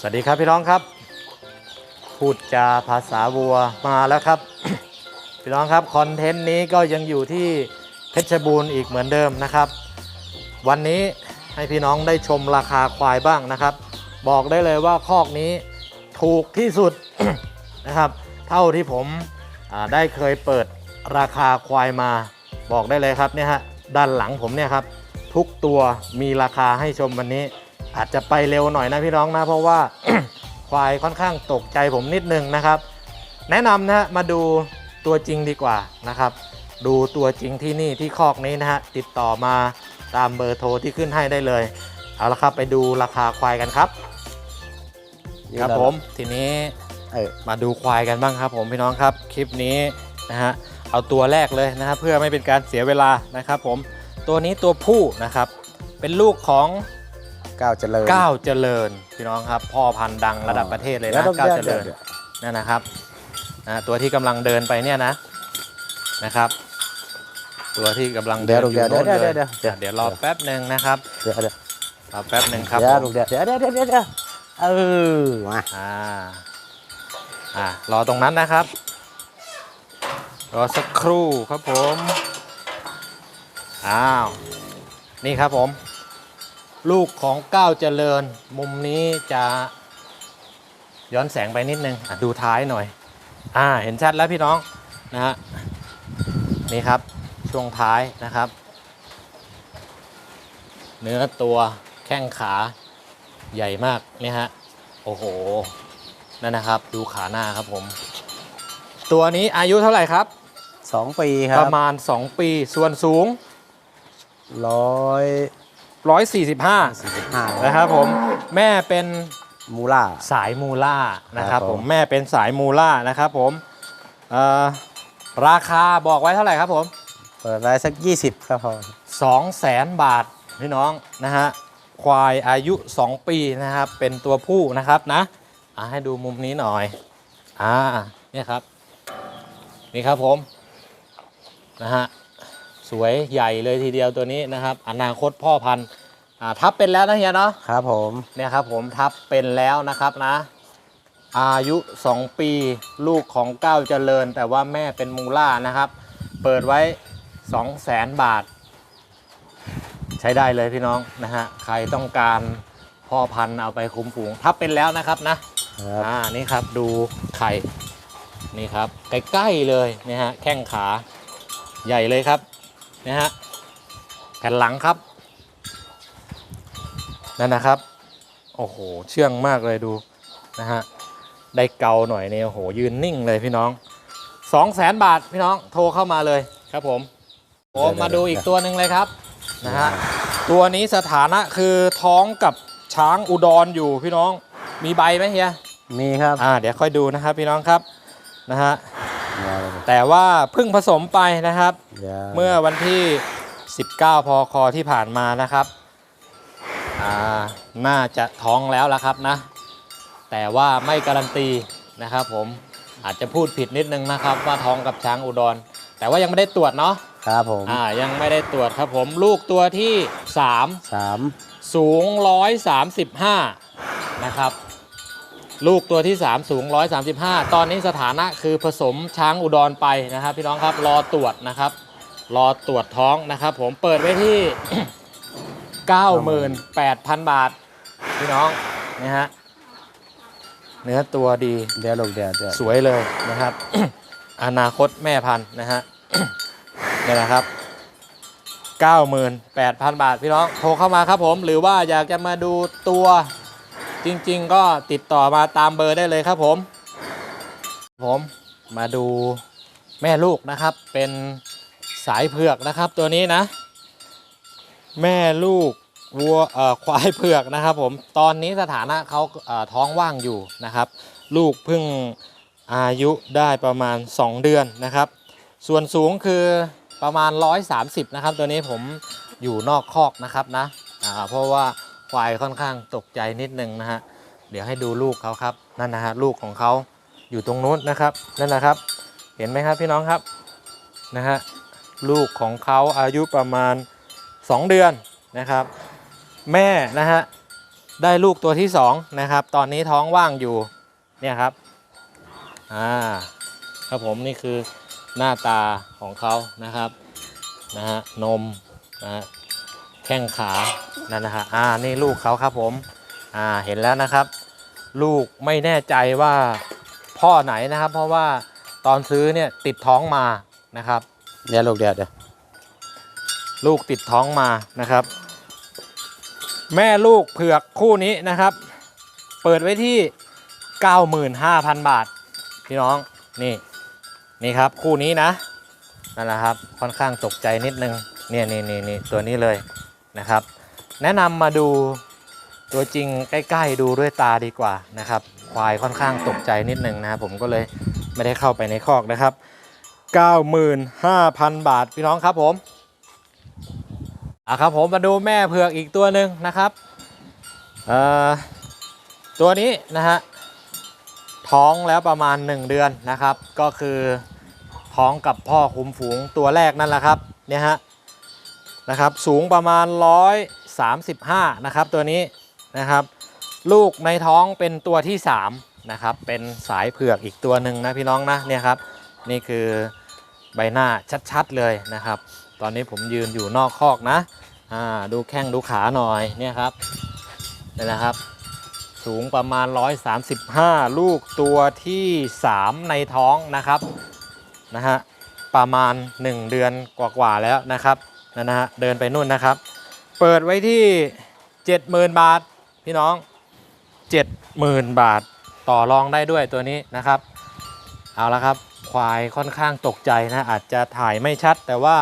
สวัสดีครับพี่น้องครับ พูดจาภาษาวัวมาแล้วครับ พี่น้องครับคอนเทนต์นี้ก็ยังอยู่ที่เพชรบูรณ์อีกเหมือนเดิมนะครับ วันนี้ให้พี่น้องได้ชมราคาควายบ้างนะครับ บอกได้เลยว่าคอกนี้ถูกที่สุดนะครับ เท่าที่ผมได้เคยเปิดราคาควายมาบอกได้เลยครับเนี่ยฮะด้านหลังผมเนี่ยครับ ทุกตัวมีราคาให้ชมวันนี้ อาจจะไปเร็วหน่อยนะพี่น้องนะ เพราะว่าควายค่อนข้างตกใจผมนิดนึงนะครับ แนะนำนะฮะมาดูตัวจริงดีกว่านะครับ ดูตัวจริงที่นี่ที่คอกนี้นะฮะติดต่อมาตามเบอร์โทรที่ขึ้นให้ได้เลย เอาละครับไปดูราคาควายกันครับ ครับผมทีนี้เออมาดูควายกันบ้างครับ ผมพี่น้องครับคลิปนี้นะฮะเอาตัวแรกเลยนะครับเพื่อไม่เป็นการเสียเวลานะครับ ผมตัวนี้ตัวผู้นะครับ เป็นลูกของ ก้าวเจริญก้าวเจริญพี่น้องครับพ่อพันธุ์ดังระดับประเทศเลยดี๋นะวต้องก้าวเจริญดี๋ยวนั่นนะครับนะตัวที่กำลังเดินไปเนี่ยนะนะครับ ตัวที่กำลังเดิเดี๋ยวนลูกอยู่เดี๋ยวโน่นเดี๋ยวเลยเดี๋ยวเดี๋ยวเดี๋ยวรอแป๊บหนึ่งนะครับเดี๋ยวเดี๋ยวรอแป๊บหนึ่งครับเดี๋ยวผมลูกเดี๋ยวเดี๋ยวเดี๋ยวเดี๋ยวเดี๋ยวเดี๋ยวเออมาอ่าอ่ารอตรงนั้นนะครับ รอสักครู่ครับผมอ้าวนี่ครับผม ลูกของก้าวเจริญ มุมนี้จะย้อนแสงไปนิดนึงอะดูท้ายหน่อย อ่า เห็นชัดแล้วพี่น้องนะฮะนี่ครับช่วงท้ายนะครับ เนื้อตัวแข้งขาใหญ่มากนี่ฮะโอ้โหนั่นนะครับ ดูขาหน้าครับผม ตัวนี้อายุเท่าไหร่ครับสองปีคปรับระมาณ 2 ปีส่วนสูงร้อย 145สี่สิบห้านะครับผมแม่เป็นมูล่า สายมูล่านะครับครับผผมมแม่เป็นสายมูล่านะครับผมเอ่อราคาบอกไว้เท่าไหร่ครับผม เปิดไว้สักยี่สิบครับพอ2 0 0แสนบาทพี่น้องนะฮะควายอายุ 2 ปีนะครับ เป็นตัวผู้นะครับนะอะให้ดูมุมนี้หน่อย อ่าเนี่ยครับ นี่ครับผม นะฮะ สวยใหญ่เลยทีเดียวตัวนี้นะครับ อนาคตพ่อพันธุ์อ่าทับเป็นแล้วนะเฮียเนาะครับผมเนี่ยครับผมทับเป็นแล้วนะครับนะ อายุ 2 ปีลูกของก้าวเจริญ แต่ว่าแม่เป็นมูล่านะครับ เปิดไว้ 2 0 0แสนบาท ใช้ได้เลยพี่น้องนะฮะใครต้องการพ่อพันธุ์เอาไปคุ้มฝูง ทับเป็นแล้วนะครับนะ ครับอ่านี่ครับดูไข่นี่ครับใกล้ๆเลยนะฮะแข้งขาใหญ่เลยครับ นะฮะแผ่นหลังครับ นั่นนะครับ โอ้โห เชื่องมากเลยดูนะฮะได้เกาหน่อยเนี่ยโอ้โห ยืนนิ่งเลยพี่น้อง2 0 0แสนบาทพี่น้องโทรเข้ามาเลยครับผมโอ้มาดูอีกตัวหนึ่งเลยครับนะฮะตัวนี้สถานะคือท้องกับช้างอุดรอยู่พี่น้องมีใบไหมเฮียมีครับอ่าเดี๋ยวค่อยดูนะครับพี่น้องครับนะฮะเดี๋ยว แต่ว่าเพิ่งผสมไปนะครับดี๋ยวเมื่อวันที่ 19พคที่ผ่านมานะครับอ่าน่าจะท้องแล้วละครับนะ แต่ว่าไม่การันตีนะครับ ผมอาจจะพูดผิดนิดนึงนะครับ ว่าท้องกับช้างอุดร แต่ว่ายังไม่ได้ตรวจเนาะครับผมอ่ายังไม่ได้ตรวจครับผมลูกตัวที่3สามสูง 135 นะครับ ลูกตัวที่ 3 สูง 135 ตอนนี้สถานะคือผสมช้างอุดรไปนะครับ พี่น้องครับรอตรวจนะครับ รอตรวจท้องนะครับ ผมเปิดไว้ที่ 98,000 บาท พี่น้องนะฮะเนื้อตัวดีเดี๋ยวลูกเดี๋ยวเดี๋ยวสวยเลยนะครับ อนาคตแม่พันธุ์นะฮะนี่แหละครับ 98,000 บาทพี่น้องโทรเข้ามาครับผม หรือว่าอยากจะมาดูตัว จริง ๆ ก็ติดต่อมาตามเบอร์ได้เลยครับผม ผมมาดูแม่ลูกนะครับ เป็นสายเผือกนะครับตัวนี้นะ แม่ลูกวัวเอ่อควายเผือกนะครับ ผมตอนนี้สถานะเขาเอ่อท้องว่างอยู่นะครับ ลูกเพิ่งอายุได้ประมาณ 2 เดือนนะครับ ส่วนสูงคือประมาณ 130 นะครับ ตัวนี้ผมอยู่นอกคอกนะครับนะเพราะว่า ควายค่อนข้างตกใจนิดนึงนะฮะเดี๋ยวให้ดูลูกเขาครับนั่นนะฮะลูกของเขาอยู่ตรงนู้นนะครับนั่นนะครับ เห็นไหมครับพี่น้องครับนะฮะลูกของเขาอายุประมาณ 2 เดือนนะครับ แม่นะฮะได้ลูกตัวที่สองนะครับตอนนี้ท้องว่างอยู่เนี่ยครับอ่าครับผมนี่คือหน้าตาของเขานะครับนะฮะนมนะฮะแข้งขา นั่นนะฮะอ่านี่ลูกเขาครับผมอ่าเห็นแล้วนะครับ ลูกไม่แน่ใจว่าพ่อไหนนะครับ เพราะว่าตอนซื้อเนี่ยติดท้องมานะครับเดี๋ยวลูกเดี๋ยวเดี๋ยวลูกติดท้องมานะครับ แม่ลูกเผือกคู่นี้นะครับ เปิดไว้ที่ 95,000 บาท พี่น้องนี่นี่ครับคู่นี้นะนั่นแหละครับค่อนข้างตกใจนิดนึงเนี่ยนี่นี่นี่ตัวนี้เลยนะครับ แนะนำมาดูตัวจริงใกล้ ๆ ดูด้วยตาดีกว่านะครับ ควายค่อนข้างตกใจนิดนึงนะครับผมก็เลยไม่ได้เข้าไปในคอกนะครับ 95,000 บาทพี่น้องครับผมอะครับผมมาดูแม่เผือกอีกตัวหนึ่งนะครับเอ่อตัวนี้นะฮะท้องแล้วประมาณ 1 เดือนนะครับ ก็คือท้องกับพ่อคุมฝูงตัวแรกนั่นแหละครับเนี่ยฮะนะครับสูงประมาณ 35 นะครับตัวนี้นะครับ ลูกในท้องเป็นตัวที่ 3 นะครับ เป็นสายเผือกอีกตัวหนึ่งนะพี่น้องนะเนี่ยครับนี่คือใบหน้าชัดๆเลยนะครับ ตอนนี้ผมยืนอยู่นอกคอกนะอ่าดูแข้งดูขาหน่อยเนี่ยครับนี่นะครับ สูงประมาณ 135 ลูกตัวที่ 3 ในท้องนะครับนะฮะประมาณ 1 เดือนกว่าๆแล้วนะครับนะฮะเดินไปนู่นนะครับ เปิดไว้ที่ 70,000 บาท พี่น้อง 70,000 บาทต่อรองได้ด้วยตัวนี้นะครับ เอาละครับ ควายค่อนข้างตกใจนะ อาจจะถ่ายไม่ชัด แต่ว่า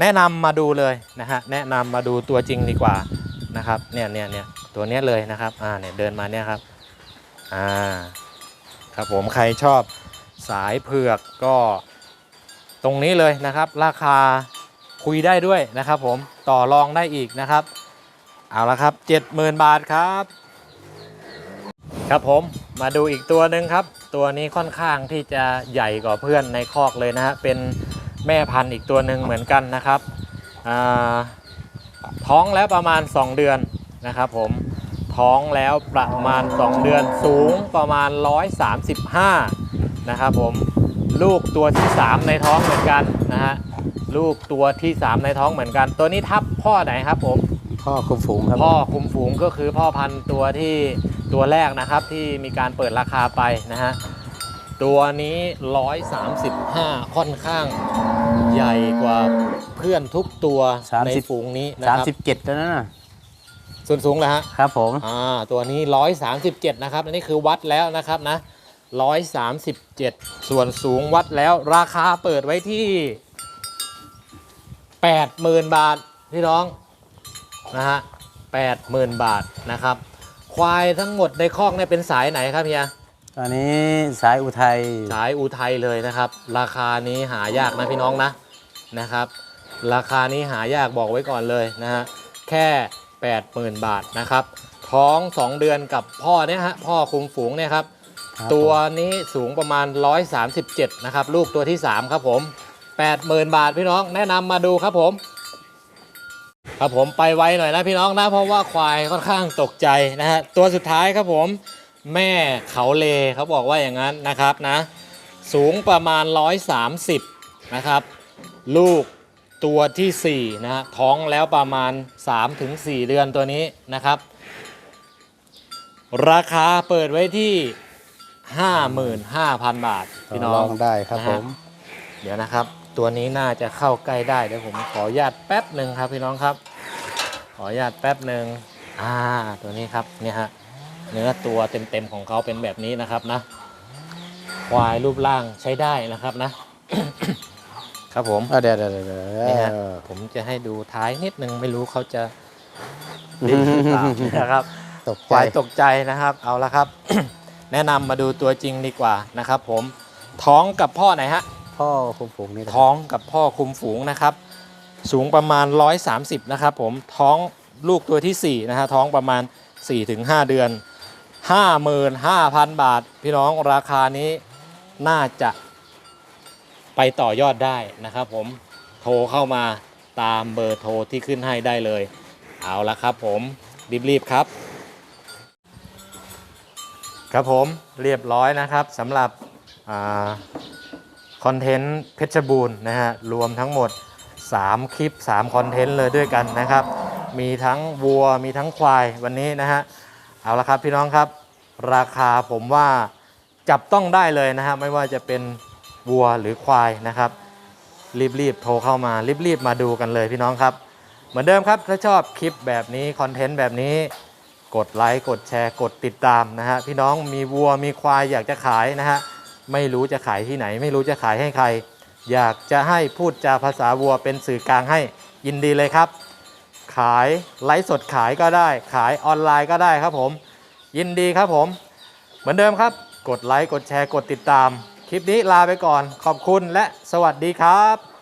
แนะนำมาดูเลยนะฮะแนะนำมาดูตัวจริงดีกว่านะครับเนี่ยเนี่ยเนี่ยตัวเนี้ยเลยนะครับอ่าเนี่ยเดินมาเนี่ยครับอ่าครับผมใครชอบสายเผือกก็ตรงนี้เลยนะครับ ราคา คุยได้ด้วยนะครับผมต่อรองได้อีกนะครับ เอาละครับ 70,000 บาทครับ ครับผมมาดูอีกตัวหนึ่งครับ ตัวนี้ค่อนข้างที่จะใหญ่กว่าเพื่อนในคอกเลยนะฮะเป็นแม่พันธุ์อีกตัวหนึ่งเหมือนกันนะครับท้องแล้วประมาณ 2 เดือนนะครับผมท้องแล้วประมาณ 2 เดือนสูงประมาณ 135 นะครับผมลูกตัวที่ 3 ในท้องเหมือนกันนะฮะ ลูกตัวที่ 3 ในท้องเหมือนกัน ตัวนี้ทับพ่อไหนครับผม พ่อคุมฝูงครับพ่อคุมฝูงก็คือพ่อพันธุ์ตัวที่ตัวแรกนะครับที่มีการเปิดราคาไปนะฮะตัวนี้ 135 ค่อนข้างใหญ่กว่าเพื่อนทุกตัวในฝูงนี้นะสามครับสิบเจ็ดแล้วนะ ส่วนสูงแล้วฮะ ครับผม อ่าตัวนี้ 137 นะครับ อันนี้คือวัดแล้วนะครับนะ 137 ส่วนสูงวัดแล้ว ราคาเปิดไว้ที่ 80,000บาทพี่น้องนะฮะ80,000บาทนะครับ ควายทั้งหมดในคอกเนี่ยเป็นสายไหนครับเฮียตอนนี้สายอุทัยสายอุทัยเลยนะครับ ราคานี้หายากนะพี่น้องนะนะครับ ราคานี้หายากบอกไว้ก่อนเลยนะฮะแค่ 80,000 บาทนะครับ ท้อง 2 เดือนกับพ่อเนี่ยฮะพ่อคุมฝูงเนี่ยครับ ครับตัวนี้สูงประมาณ 137 นะครับ ลูกตัวที่ 3 ครับผม 80,000 บาทพี่น้องแนะนำมาดูครับผม ครับผมไปไวหน่อยนะพี่น้องนะเพราะว่าควายค่อนข้างตกใจนะฮะตัวสุดท้ายครับผมแม่เขาเลเขาบอกว่าอย่างนั้นนะครับนะ สูงประมาณ 130 นะครับ ลูกตัวทีสี่4 นะฮะท้องแล้วประมาณ 3-4 เดือนตัวนี้นะครับ ราคาเปิดไว้ที่ 55,000 บาทต่พี่อน้อรองงได้ครับนะผฮะมเดี๋ยวนะครับ ตัวนี้น่าจะเข้าใกล้ได้เดี๋ยวผมขออนุญาตแป๊บหนึ่งครับพี่น้องครับ ขออนุญาตแป๊บหนึ่งอ่าตัวนี้ครับเนี่ยฮะเนื้อตัวเต็มๆของเขาเป็นแบบนี้นะครับนะควายรูปร่างใช้ได้นะครับนะครับผมเอาเดี๋ยวเดี๋ยวเดี๋ยวเดี๋ยวนี่ฮะผมจะให้ดูท้ายนิดนึงไม่รู้เขาจะดิ้นหรือเปล่านะครับตกคใจวายตกใจนะครับ เอาละครับ แนะนำมาดูตัวจริงดีกว่านะครับ ผมท้องกับพ่อไหนฮะ พ่อคุมฝูงนี่นะท้องกับพ่อคุมฝูงนะครับ สูงประมาณ 130 นะครับผมท้องลูกตัวทีสี่ 4 นะฮะท้องประมาณ 4-5 เดือน 55,000 บาท พี่น้องราคานี้น่าจะไปต่อยอดได้นะครับผมโทรเข้ามาตามเบอร์โทรที่ขึ้นให้ได้เลย เอาละครับผมรีบๆครับ ครับผมเรียบร้อยนะครับสำหรับ คอนเทนต์เพชรบูรณ์นะฮะรวมทั้งหมด 3 คลิป3คอนเทนต์เลยด้วยกันนะครับ มีทั้งวัวมีทั้งควายวันนี้นะฮะเอาละครับพี่น้องครับ ราคาผมว่าจับต้องได้เลยนะฮะไม่ว่าจะเป็นวัวหรือควายนะครับ รีบๆโทรเข้ามารีบๆมาดูกันเลยพี่น้องครับ เหมือนเดิมครับถ้าชอบคลิปแบบนี้คอนเทนต์แบบนี้กดไลค์กดแชร์กดติดตามนะฮะพี่น้องมีวัวมีควายอยากจะขายนะฮะ ไม่รู้จะขายที่ไหน ไม่รู้จะขายให้ใคร อยากจะให้พูดจาภาษาวัวเป็นสื่อกลางให้ยินดีเลยครับ ขายไลฟ์สดขายก็ได้ ขายออนไลน์ก็ได้ครับผม ยินดีครับผม เหมือนเดิมครับ กดไลค์กดแชร์กดติดตาม คลิปนี้ลาไปก่อนขอบคุณและสวัสดีครับ